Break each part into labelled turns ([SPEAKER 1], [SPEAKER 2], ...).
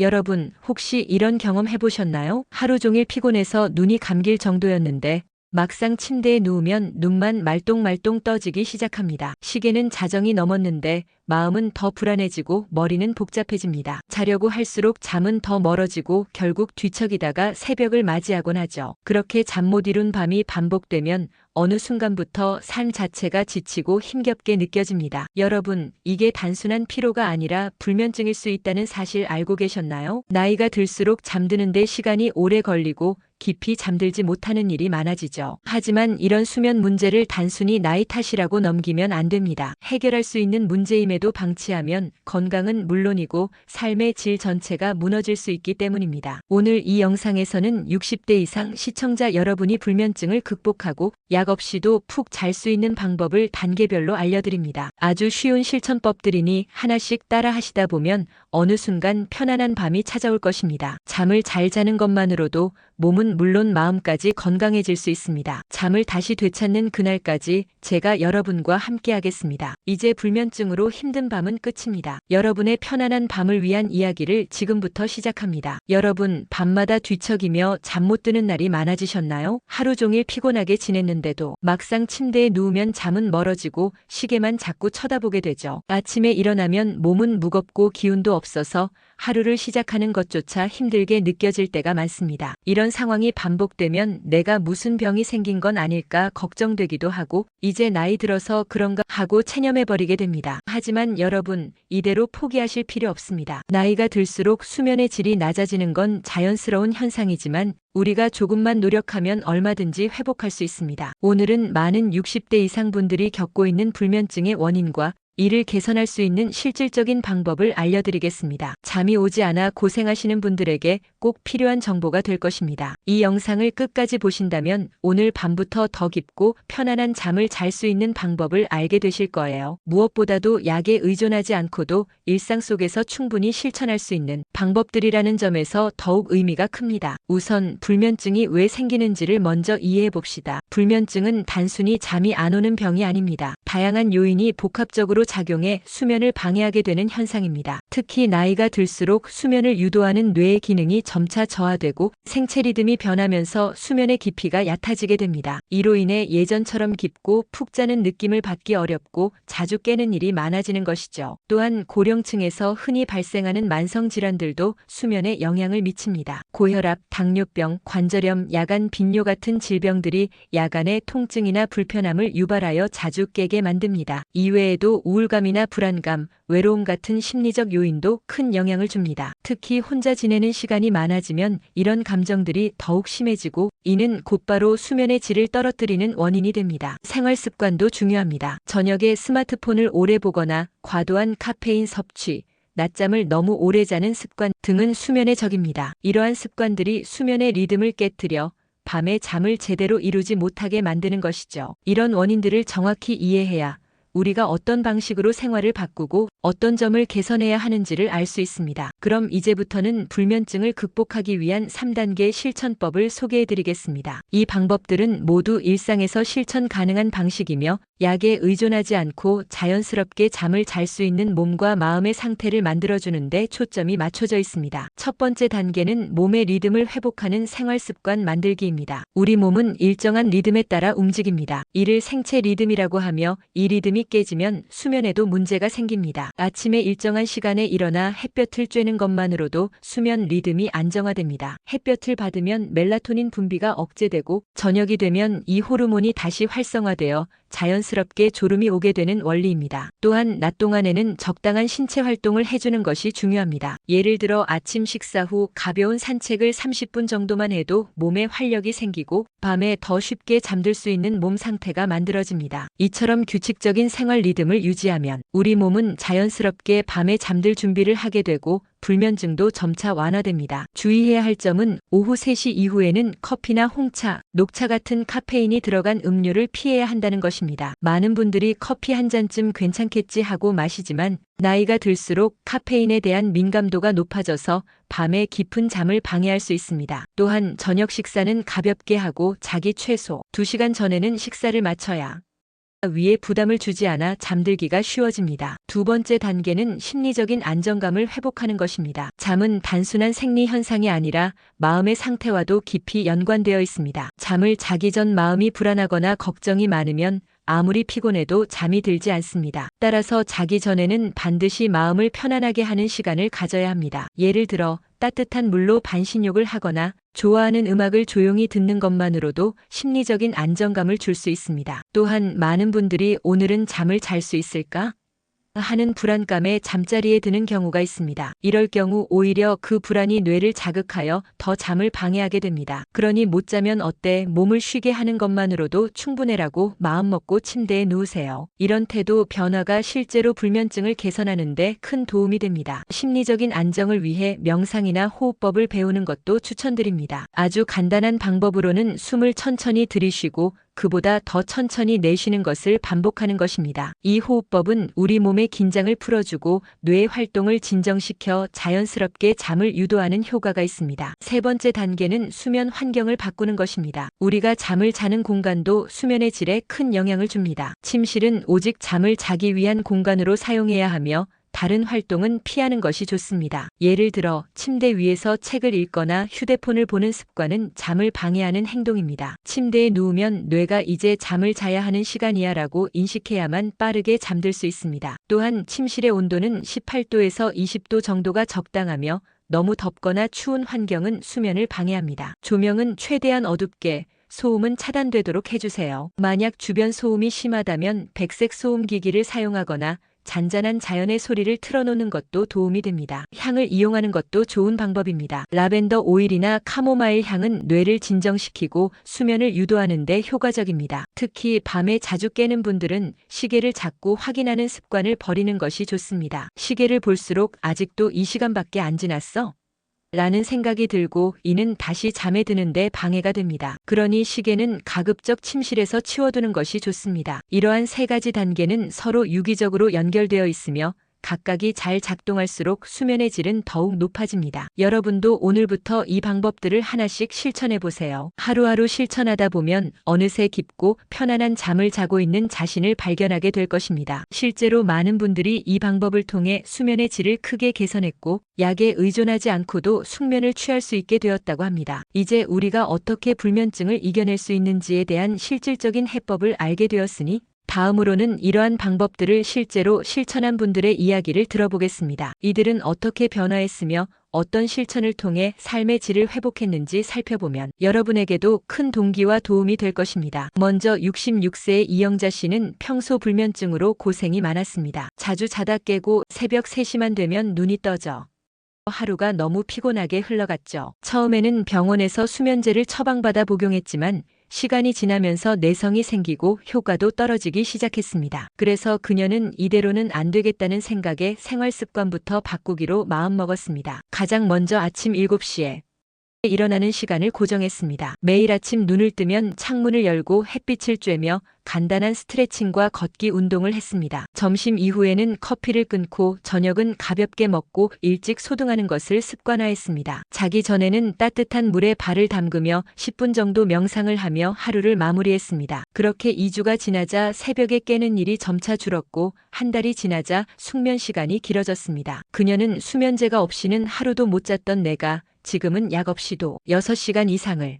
[SPEAKER 1] 여러분, 혹시 이런 경험 해보셨나요? 하루 종일 피곤해서 눈이 감길 정도였는데, 막상 침대에 누우면 눈만 말똥말똥 떠지기 시작합니다. 시계는 자정이 넘었는데, 마음은 더 불안해지고 머리는 복잡해집니다. 자려고 할수록 잠은 더 멀어지고 결국 뒤척이다가 새벽을 맞이하곤 하죠. 그렇게 잠 못 이룬 밤이 반복되면 어느 순간부터 삶 자체가 지치고 힘겹게 느껴집니다. 여러분, 이게 단순한 피로가 아니라 불면증일 수 있다는 사실 알고 계셨나요? 나이가 들수록 잠드는데 시간이 오래 걸리고 깊이 잠들지 못하는 일이 많아지죠. 하지만 이런 수면 문제를 단순히 나이 탓이라고 넘기면 안 됩니다. 해결할 수 있는 문제임에도 방치하면 건강은 물론이고 삶의 질 전체가 무너질 수 있기 때문입니다. 오늘 이 영상에서는 60대 이상 시청자 여러분이 불면증을 극복하고 약 없이도 푹 잘 수 있는 방법을 단계별로 알려드립니다. 아주 쉬운 실천법들이니 하나씩 따라 하시다 보면 어느 순간 편안한 밤이 찾아올 것입니다. 잠을 잘 자는 것만으로도 몸은 물론 마음까지 건강해질 수 있습니다. 잠을 다시 되찾는 그날까지 제가 여러분과 함께 하겠습니다. 이제 불면증으로 힘든 밤은 끝입니다. 여러분의 편안한 밤을 위한 이야기를 지금부터 시작합니다. 여러분, 밤마다 뒤척이며 잠 못 드는 날이 많아지셨나요? 하루 종일 피곤하게 지냈는데도 막상 침대에 누우면 잠은 멀어지고 시계만 자꾸 쳐다보게 되죠. 아침에 일어나면 몸은 무겁고 기운도 없어서 하루를 시작하는 것조차 힘들게 느껴질 때가 많습니다. 이런 상황이 반복되면 내가 무슨 병이 생긴 건 아닐까 걱정되기도 하고 이제 나이 들어서 그런가 하고 체념해버리게 됩니다. 하지만 여러분, 이대로 포기하실 필요 없습니다. 나이가 들수록 수면의 질이 낮아지는 건 자연스러운 현상이지만 우리가 조금만 노력하면 얼마든지 회복할 수 있습니다. 오늘은 많은 60대 이상 분들이 겪고 있는 불면증의 원인과 이를 개선할 수 있는 실질적인 방법을 알려드리겠습니다. 잠이 오지 않아 고생하시는 분들에게 꼭 필요한 정보가 될 것입니다. 이 영상을 끝까지 보신다면 오늘 밤부터 더 깊고 편안한 잠을 잘 수 있는 방법을 알게 되실 거예요. 무엇보다도 약에 의존하지 않고도 일상 속에서 충분히 실천할 수 있는 방법들이라는 점에서 더욱 의미가 큽니다. 우선 불면증이 왜 생기는지를 먼저 이해해 봅시다. 불면증은 단순히 잠이 안 오는 병이 아닙니다. 다양한 요인이 복합적으로 작용해 수면을 방해하게 되는 현상입니다. 특히 나이가 들수록 수면을 유도하는 뇌의 기능이 점차 저하되고 생체 리듬이 변하면서 수면의 깊이가 얕아지게 됩니다. 이로 인해 예전처럼 깊고 푹 자는 느낌을 받기 어렵고 자주 깨는 일이 많아지는 것이죠. 또한 고령층에서 흔히 발생하는 만성 질환들도 수면에 영향을 미칩니다. 고혈압, 당뇨병, 관절염, 야간 빈뇨 같은 질병들이 야간의 통증이나 불편함을 유발하여 자주 깨게 만듭니다. 이외에도 우울감이나 불안감, 외로움 같은 심리적 요인도 큰 영향을 줍니다. 특히 혼자 지내는 시간이 많아지면 이런 감정들이 더욱 심해지고 이는 곧바로 수면의 질을 떨어뜨리는 원인이 됩니다. 생활 습관도 중요합니다. 저녁에 스마트폰을 오래 보거나 과도한 카페인 섭취, 낮잠을 너무 오래 자는 습관 등은 수면의 적입니다. 이러한 습관들이 수면의 리듬을 깨뜨려 밤에 잠을 제대로 이루지 못하게 만드는 것이죠. 이런 원인들을 정확히 이해해야 우리가 어떤 방식으로 생활을 바꾸고 어떤 점을 개선해야 하는지를 알 수 있습니다. 그럼 이제부터는 불면증을 극복하기 위한 3단계 실천법을 소개해 드리겠습니다. 이 방법들은 모두 일상에서 실천 가능한 방식이며 약에 의존하지 않고 자연스럽게 잠을 잘 수 있는 몸과 마음의 상태를 만들어주는데 초점이 맞춰져 있습니다. 첫 번째 단계는 몸의 리듬을 회복하는 생활 습관 만들기입니다. 우리 몸은 일정한 리듬에 따라 움직입니다. 이를 생체 리듬이라고 하며 이 리듬이 깨지면 수면에도 문제가 생깁니다. 아침에 일정한 시간에 일어나 햇볕을 쬐는 것만으로도 수면 리듬이 안정화됩니다. 햇볕을 받으면 멜라토닌 분비가 억제되고 저녁이 되면 이 호르몬이 다시 활성화되어 자연스럽게 졸음이 오게 되는 원리입니다. 또한 낮 동안에는 적당한 신체 활동을 해주는 것이 중요합니다. 예를 들어 아침 식사 후 가벼운 산책을 30분 정도만 해도 몸에 활력이 생기고 밤에 더 쉽게 잠들 수 있는 몸 상태가 만들어집니다. 이처럼 규칙적인 생활 리듬을 유지하면 우리 몸은 자연스럽게 밤에 잠들 준비를 하게 되고 불면증도 점차 완화됩니다. 주의해야 할 점은 오후 3시 이후에는 커피나 홍차, 녹차 같은 카페인이 들어간 음료를 피해야 한다는 것입니다. 많은 분들이 커피 한 잔쯤 괜찮겠지 하고 마시지만 나이가 들수록 카페인에 대한 민감도가 높아져서 밤에 깊은 잠을 방해할 수 있습니다. 또한 저녁 식사는 가볍게 하고 자기 최소 2시간 전에는 식사를 마쳐야 위에 부담을 주지 않아 잠들기가 쉬워집니다. 두 번째 단계는 심리적인 안정감을 회복하는 것입니다. 잠은 단순한 생리 현상이 아니라 마음의 상태와도 깊이 연관되어 있습니다. 잠을 자기 전 마음이 불안하거나 걱정이 많으면 아무리 피곤해도 잠이 들지 않습니다. 따라서 자기 전에는 반드시 마음을 편안하게 하는 시간을 가져야 합니다. 예를 들어 따뜻한 물로 반신욕을 하거나 좋아하는 음악을 조용히 듣는 것만으로도 심리적인 안정감을 줄 수 있습니다. 또한 많은 분들이 오늘은 잠을 잘 수 있을까? 하는 불안감에 잠자리에 드는 경우가 있습니다. 이럴 경우 오히려 그 불안이 뇌를 자극하여 더 잠을 방해하게 됩니다. 그러니 못 자면 어때 몸을 쉬게 하는 것만으로도 충분해라고 마음먹고 침대에 누우세요. 이런 태도 변화가 실제로 불면증을 개선하는데 큰 도움이 됩니다. 심리적인 안정을 위해 명상이나 호흡법을 배우는 것도 추천드립니다. 아주 간단한 방법으로는 숨을 천천히 들이쉬고 그보다 더 천천히 내쉬는 것을 반복하는 것입니다. 이 호흡법은 우리 몸의 긴장을 풀어주고 뇌의 활동을 진정시켜 자연스럽게 잠을 유도하는 효과가 있습니다. 세 번째 단계는 수면 환경을 바꾸는 것입니다. 우리가 잠을 자는 공간도 수면의 질에 큰 영향을 줍니다. 침실은 오직 잠을 자기 위한 공간으로 사용해야 하며 다른 활동은 피하는 것이 좋습니다. 예를 들어 침대 위에서 책을 읽거나 휴대폰을 보는 습관은 잠을 방해하는 행동입니다. 침대에 누우면 뇌가 이제 잠을 자야 하는 시간이야 라고 인식해야만 빠르게 잠들 수 있습니다. 또한 침실의 온도는 18도에서 20도 정도가 적당하며 너무 덥거나 추운 환경은 수면을 방해합니다. 조명은 최대한 어둡게 소음은 차단되도록 해주세요. 만약 주변 소음이 심하다면 백색 소음기기를 사용하거나 잔잔한 자연의 소리를 틀어놓는 것도 도움이 됩니다. 향을 이용하는 것도 좋은 방법입니다. 라벤더 오일이나 카모마일 향은 뇌를 진정시키고 수면을 유도하는 데 효과적입니다. 특히 밤에 자주 깨는 분들은 시계를 자꾸 확인하는 습관을 버리는 것이 좋습니다. 시계를 볼수록 아직도 이 시간밖에 안 지났어? 라는 생각이 들고 이는 다시 잠에 드는데 방해가 됩니다. 그러니 시계는 가급적 침실에서 치워두는 것이 좋습니다. 이러한 세 가지 단계는 서로 유기적으로 연결되어 있으며 각각이 잘 작동할수록 수면의 질은 더욱 높아집니다. 여러분도 오늘부터 이 방법들을 하나씩 실천해 보세요. 하루하루 실천하다 보면 어느새 깊고 편안한 잠을 자고 있는 자신을 발견하게 될 것입니다. 실제로 많은 분들이 이 방법을 통해 수면의 질을 크게 개선했고 약에 의존하지 않고도 숙면을 취할 수 있게 되었다고 합니다. 이제 우리가 어떻게 불면증을 이겨낼 수 있는지에 대한 실질적인 해법을 알게 되었으니 다음으로는 이러한 방법들을 실제로 실천한 분들의 이야기를 들어보겠습니다. 이들은 어떻게 변화했으며 어떤 실천을 통해 삶의 질을 회복했는지 살펴보면 여러분에게도 큰 동기와 도움이 될 것입니다. 먼저 66세의 이영자 씨는 평소 불면증으로 고생이 많았습니다. 자주 자다 깨고 새벽 3시만 되면 눈이 떠져 하루가 너무 피곤하게 흘러갔죠. 처음에는 병원에서 수면제를 처방받아 복용했지만 시간이 지나면서 내성이 생기고 효과도 떨어지기 시작했습니다. 그래서 그녀는 이대로는 안 되겠다는 생각에 생활 습관부터 바꾸기로 마음먹었습니다. 가장 먼저 아침 7시에 일어나는 시간을 고정했습니다. 매일 아침 눈을 뜨면 창문을 열고 햇빛을 쬐며 간단한 스트레칭과 걷기 운동을 했습니다. 점심 이후에는 커피를 끊고 저녁은 가볍게 먹고 일찍 소등하는 것을 습관화했습니다. 자기 전에는 따뜻한 물에 발을 담그며 10분 정도 명상을 하며 하루를 마무리했습니다. 그렇게 2주가 지나자 새벽에 깨는 일이 점차 줄었고 한 달이 지나자 숙면 시간이 길어졌습니다. 그녀는 수면제가 없이는 하루도 못 잤던 내가 지금은 약 없이도 6시간 이상을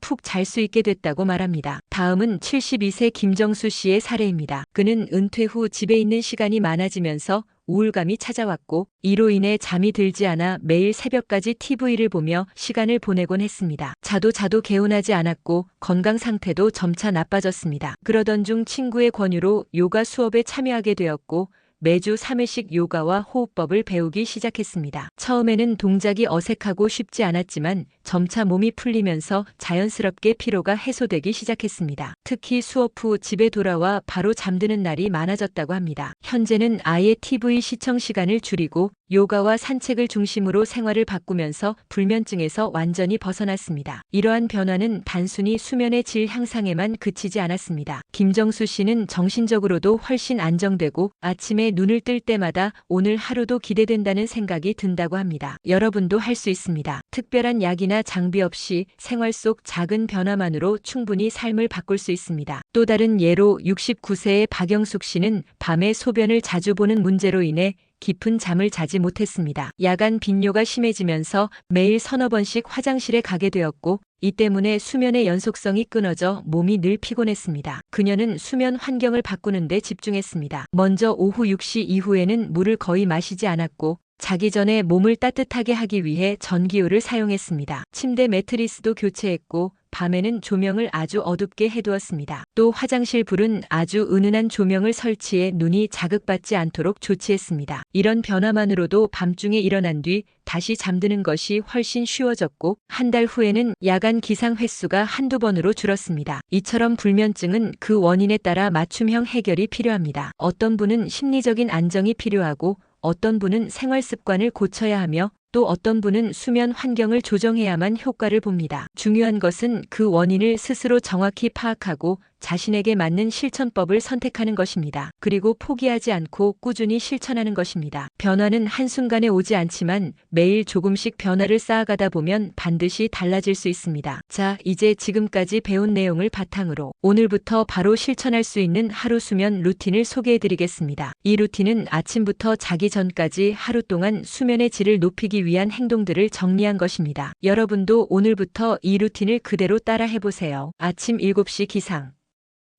[SPEAKER 1] 푹 잘 수 있게 됐다고 말합니다. 다음은 72세 김정수 씨의 사례입니다. 그는 은퇴 후 집에 있는 시간이 많아지면서 우울감이 찾아왔고 이로 인해 잠이 들지 않아 매일 새벽까지 TV를 보며 시간을 보내곤 했습니다. 자도 자도 개운하지 않았고 건강 상태도 점차 나빠졌습니다. 그러던 중 친구의 권유로 요가 수업에 참여하게 되었고 매주 3회씩 요가와 호흡법을 배우기 시작했습니다. 처음에는 동작이 어색하고 쉽지 않았지만 점차 몸이 풀리면서 자연스럽게 피로가 해소되기 시작했습니다. 특히 수업 후 집에 돌아와 바로 잠드는 날이 많아졌다고 합니다. 현재는 아예 TV 시청 시간을 줄이고 요가와 산책을 중심으로 생활을 바꾸면서 불면증에서 완전히 벗어났습니다. 이러한 변화는 단순히 수면의 질 향상에만 그치지 않았습니다. 김정수 씨는 정신적으로도 훨씬 안정되고 아침에 눈을 뜰 때마다 오늘 하루도 기대된다는 생각이 든다고 합니다. 여러분도 할 수 있습니다. 특별한 약이나 장비 없이 생활 속 작은 변화만으로 충분히 삶을 바꿀 수 있습니다. 또 다른 예로 69세의 박영숙 씨는 밤에 소변을 자주 보는 문제로 인해 깊은 잠을 자지 못했습니다. 야간 빈뇨가 심해지면서 매일 서너 번씩 화장실에 가게 되었고 이 때문에 수면의 연속성이 끊어져 몸이 늘 피곤했습니다. 그녀는 수면 환경을 바꾸는 데 집중했습니다. 먼저 오후 6시 이후에는 물을 거의 마시지 않았고 자기 전에 몸을 따뜻하게 하기 위해 전기요를 사용했습니다. 침대 매트리스도 교체했고 밤에는 조명을 아주 어둡게 해두었습니다. 또 화장실 불은 아주 은은한 조명을 설치해 눈이 자극받지 않도록 조치했습니다. 이런 변화만으로도 밤중에 일어난 뒤 다시 잠드는 것이 훨씬 쉬워졌고 한 달 후에는 야간 기상 횟수가 한두 번으로 줄었습니다. 이처럼 불면증은 그 원인에 따라 맞춤형 해결이 필요합니다. 어떤 분은 심리적인 안정이 필요하고 어떤 분은 생활 습관을 고쳐야 하며 또 어떤 분은 수면 환경을 조정해야만 효과를 봅니다. 중요한 것은 그 원인을 스스로 정확히 파악하고 자신에게 맞는 실천법을 선택하는 것입니다. 그리고 포기하지 않고 꾸준히 실천하는 것입니다. 변화는 한순간에 오지 않지만 매일 조금씩 변화를 쌓아가다 보면 반드시 달라질 수 있습니다. 자, 이제 지금까지 배운 내용을 바탕으로 오늘부터 바로 실천할 수 있는 하루 수면 루틴을 소개해 드리겠습니다. 이 루틴은 아침부터 자기 전까지 하루 동안 수면의 질을 높이기 위한 행동들을 정리한 것입니다. 여러분도 오늘부터 이 루틴을 그대로 따라 해보세요. 아침 7시 기상.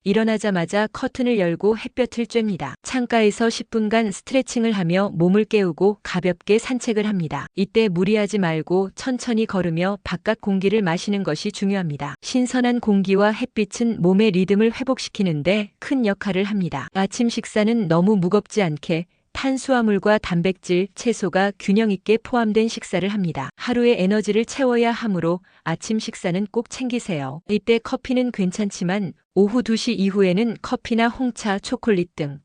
[SPEAKER 1] 일어나자마자 커튼을 열고 햇볕을 쬐입니다. 창가에서 10분간 스트레칭을 하며 몸을 깨우고 가볍게 산책을 합니다. 이때 무리하지 말고 천천히 걸으며 바깥 공기를 마시는 것이 중요합니다. 신선한 공기와 햇빛은 몸의 리듬을 회복시키는데 큰 역할을 합니다. 아침 식사는 너무 무겁지 않게 탄수화물과 단백질, 채소가 균형 있게 포함된 식사를 합니다. 하루의 에너지를 채워야 하므로 아침 식사는 꼭 챙기세요. 이때 커피는 괜찮지만 오후 2시 이후에는 커피나 홍차, 초콜릿 등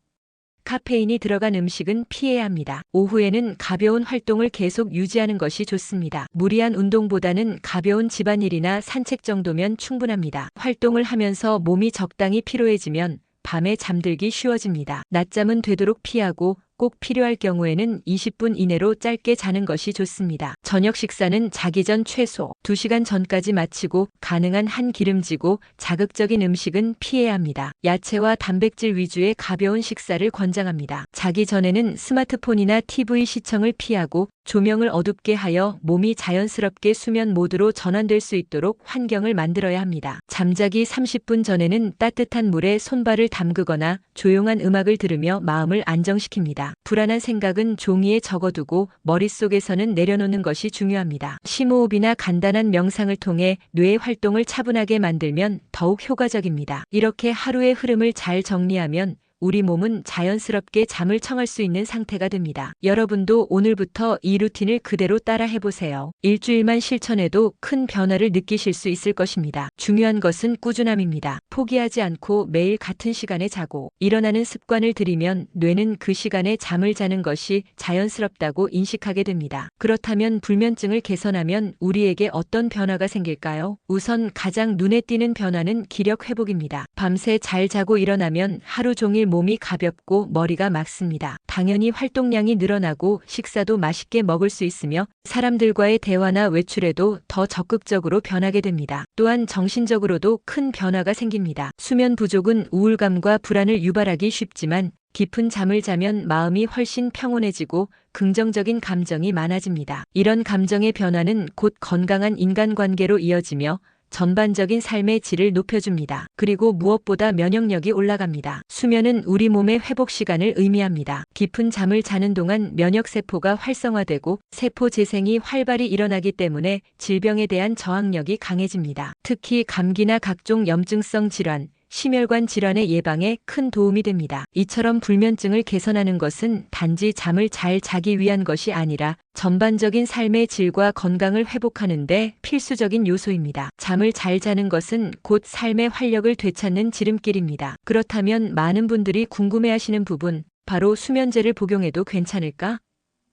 [SPEAKER 1] 카페인이 들어간 음식은 피해야 합니다. 오후에는 가벼운 활동을 계속 유지하는 것이 좋습니다. 무리한 운동보다는 가벼운 집안일이나 산책 정도면 충분합니다. 활동을 하면서 몸이 적당히 피로해지면 밤에 잠들기 쉬워집니다. 낮잠은 되도록 피하고 꼭 필요할 경우에는 20분 이내로 짧게 자는 것이 좋습니다. 저녁 식사는 자기 전 최소 2시간 전까지 마치고 가능한 한 기름지고 자극적인 음식은 피해야 합니다. 야채와 단백질 위주의 가벼운 식사를 권장합니다. 자기 전에는 스마트폰이나 TV 시청을 피하고 조명을 어둡게 하여 몸이 자연스럽게 수면 모드로 전환될 수 있도록 환경을 만들어야 합니다. 잠자기 30분 전에는 따뜻한 물에 손발을 담그거나 조용한 음악을 들으며 마음을 안정시킵니다. 불안한 생각은 종이에 적어두고 머릿속에서는 내려놓는 것이 중요합니다. 심호흡이나 간단한 명상을 통해 뇌의 활동을 차분하게 만들면 더욱 효과적입니다. 이렇게 하루의 흐름을 잘 정리하면 우리 몸은 자연스럽게 잠을 청할 수 있는 상태가 됩니다. 여러분도 오늘부터 이 루틴을 그대로 따라 해보세요. 일주일만 실천해도 큰 변화를 느끼실 수 있을 것입니다. 중요한 것은 꾸준함입니다. 포기하지 않고 매일 같은 시간에 자고 일어나는 습관을 들이면 뇌는 그 시간에 잠을 자는 것이 자연스럽다고 인식하게 됩니다. 그렇다면 불면증을 개선하면 우리에게 어떤 변화가 생길까요? 우선 가장 눈에 띄는 변화는 기력 회복입니다. 밤새 잘 자고 일어나면 하루 종일 몸이 가볍고 머리가 맑습니다. 당연히 활동량이 늘어나고 식사도 맛있게 먹을 수 있으며 사람들과의 대화나 외출에도 더 적극적으로 변하게 됩니다. 또한 정신적으로도 큰 변화가 생깁니다. 수면 부족은 우울감과 불안을 유발하기 쉽지만 깊은 잠을 자면 마음이 훨씬 평온해지고 긍정적인 감정이 많아집니다. 이런 감정의 변화는 곧 건강한 인간관계로 이어지며 전반적인 삶의 질을 높여줍니다. 그리고 무엇보다 면역력이 올라갑니다. 수면은 우리 몸의 회복 시간을 의미합니다. 깊은 잠을 자는 동안 면역세포가 활성화되고 세포 재생이 활발히 일어나기 때문에 질병에 대한 저항력이 강해집니다. 특히 감기나 각종 염증성 질환, 심혈관 질환의 예방에 큰 도움이 됩니다. 이처럼 불면증을 개선하는 것은 단지 잠을 잘 자기 위한 것이 아니라 전반적인 삶의 질과 건강을 회복하는데 필수적인 요소입니다. 잠을 잘 자는 것은 곧 삶의 활력을 되찾는 지름길입니다. 그렇다면 많은 분들이 궁금해하시는 부분, 바로 수면제를 복용해도 괜찮을까?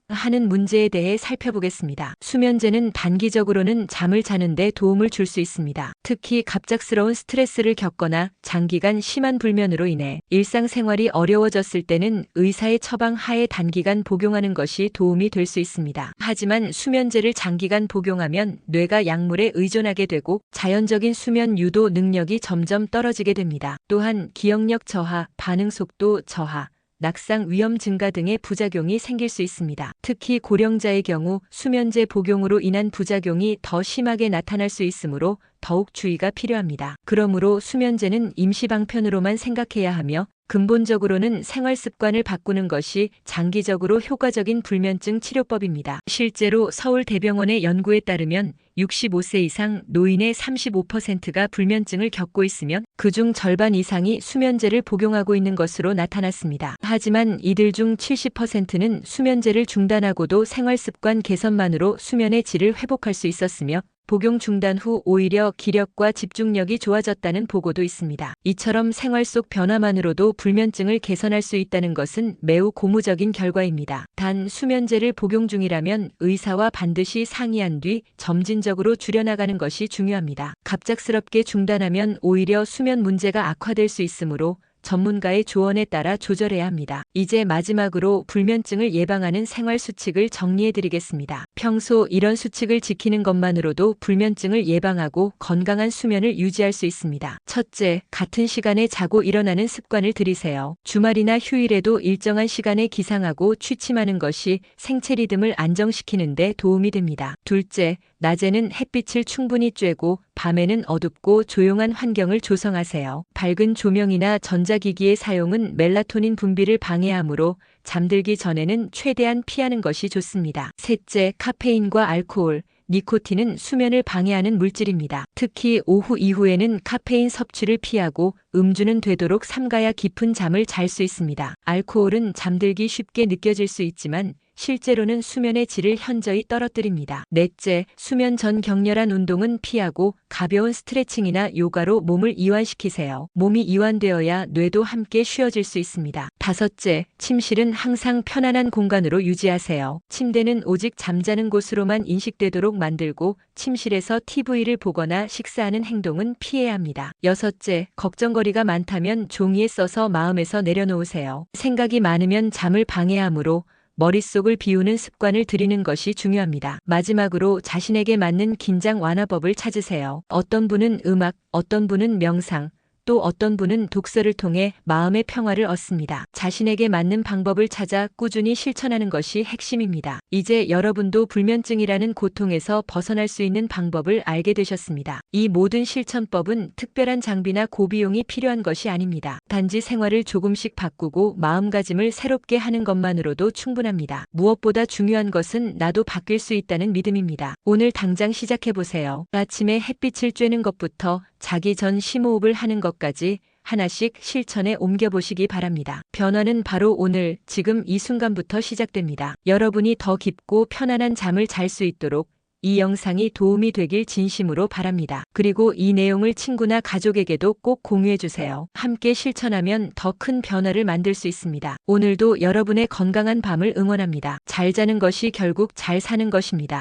[SPEAKER 1] 하는 문제에 대해 살펴보겠습니다. 수면제는 단기적으로는 잠을 자는데 도움을 줄 수 있습니다. 특히 갑작스러운 스트레스를 겪거나 장기간 심한 불면으로 인해 일상생활이 어려워졌을 때는 의사의 처방 하에 단기간 복용하는 것이 도움이 될 수 있습니다. 하지만 수면제를 장기간 복용하면 뇌가 약물에 의존하게 되고 자연적인 수면 유도 능력이 점점 떨어지게 됩니다. 또한 기억력 저하, 반응 속도 저하, 낙상 위험 증가 등의 부작용이 생길 수 있습니다. 특히 고령자의 경우 수면제 복용으로 인한 부작용이 더 심하게 나타날 수 있으므로 더욱 주의가 필요합니다. 그러므로 수면제는 임시방편으로만 생각해야 하며 근본적으로는 생활 습관을 바꾸는 것이 장기적으로 효과적인 불면증 치료법입니다. 실제로 서울 대병원의 연구에 따르면 65세 이상 노인의 35%가 불면증을 겪고 있으면 그중 절반 이상이 수면제를 복용하고 있는 것으로 나타났습니다. 하지만 이들 중 70%는 수면제를 중단하고도 생활 습관 개선만으로 수면의 질을 회복할 수 있었으며 복용 중단 후 오히려 기력과 집중력이 좋아졌다는 보고도 있습니다. 이처럼 생활 속 변화만으로도 불면증을 개선할 수 있다는 것은 매우 고무적인 결과입니다. 단 수면제를 복용 중이라면 의사와 반드시 상의한 뒤 점진적으로 줄여나가는 것이 중요합니다. 갑작스럽게 중단하면 오히려 수면 문제가 악화될 수 있으므로 전문가의 조언에 따라 조절해야 합니다. 이제 마지막으로 불면증을 예방하는 생활 수칙을 정리해 드리겠습니다. 평소 이런 수칙을 지키는 것만으로도 불면증을 예방하고 건강한 수면을 유지할 수 있습니다. 첫째, 같은 시간에 자고 일어나는 습관을 들이세요. 주말이나 휴일에도 일정한 시간에 기상하고 취침하는 것이 생체 리듬을 안정시키는 데 도움이 됩니다. 둘째, 낮에는 햇빛을 충분히 쬐고 밤에는 어둡고 조용한 환경을 조성하세요. 밝은 조명이나 전자기기의 사용은 멜라토닌 분비를 방해하므로 잠들기 전에는 최대한 피하는 것이 좋습니다. 셋째, 카페인과 알코올, 니코틴은 수면을 방해하는 물질입니다. 특히 오후 이후에는 카페인 섭취를 피하고 음주는 되도록 삼가야 깊은 잠을 잘 수 있습니다. 알코올은 잠들기 쉽게 느껴질 수 있지만 실제로는 수면의 질을 현저히 떨어뜨립니다. 넷째, 수면 전 격렬한 운동은 피하고 가벼운 스트레칭이나 요가로 몸을 이완시키세요. 몸이 이완되어야 뇌도 함께 쉬어질 수 있습니다. 다섯째, 침실은 항상 편안한 공간으로 유지하세요. 침대는 오직 잠자는 곳으로만 인식되도록 만들고 침실에서 TV를 보거나 식사하는 행동은 피해야 합니다. 여섯째, 걱정거리가 많다면 종이에 써서 마음에서 내려놓으세요. 생각이 많으면 잠을 방해하므로 머릿속을 비우는 습관을 들이는 것이 중요합니다. 마지막으로 자신에게 맞는 긴장 완화법을 찾으세요. 어떤 분은 음악, 어떤 분은 명상, 또 어떤 분은 독서를 통해 마음의 평화를 얻습니다. 자신에게 맞는 방법을 찾아 꾸준히 실천하는 것이 핵심입니다. 이제 여러분도 불면증이라는 고통에서 벗어날 수 있는 방법을 알게 되셨습니다. 이 모든 실천법은 특별한 장비나 고비용이 필요한 것이 아닙니다. 단지 생활을 조금씩 바꾸고 마음가짐을 새롭게 하는 것만으로도 충분합니다. 무엇보다 중요한 것은 나도 바뀔 수 있다는 믿음입니다. 오늘 당장 시작해보세요. 아침에 햇빛을 쬐는 것부터 자기 전 심호흡을 하는 것까지 하나씩 실천에 옮겨보시기 바랍니다. 변화는 바로 오늘, 지금 이 순간부터 시작됩니다. 여러분이 더 깊고 편안한 잠을 잘 수 있도록 이 영상이 도움이 되길 진심으로 바랍니다. 그리고 이 내용을 친구나 가족에게도 꼭 공유해주세요. 함께 실천하면 더 큰 변화를 만들 수 있습니다. 오늘도 여러분의 건강한 밤을 응원합니다. 잘 자는 것이 결국 잘 사는 것입니다.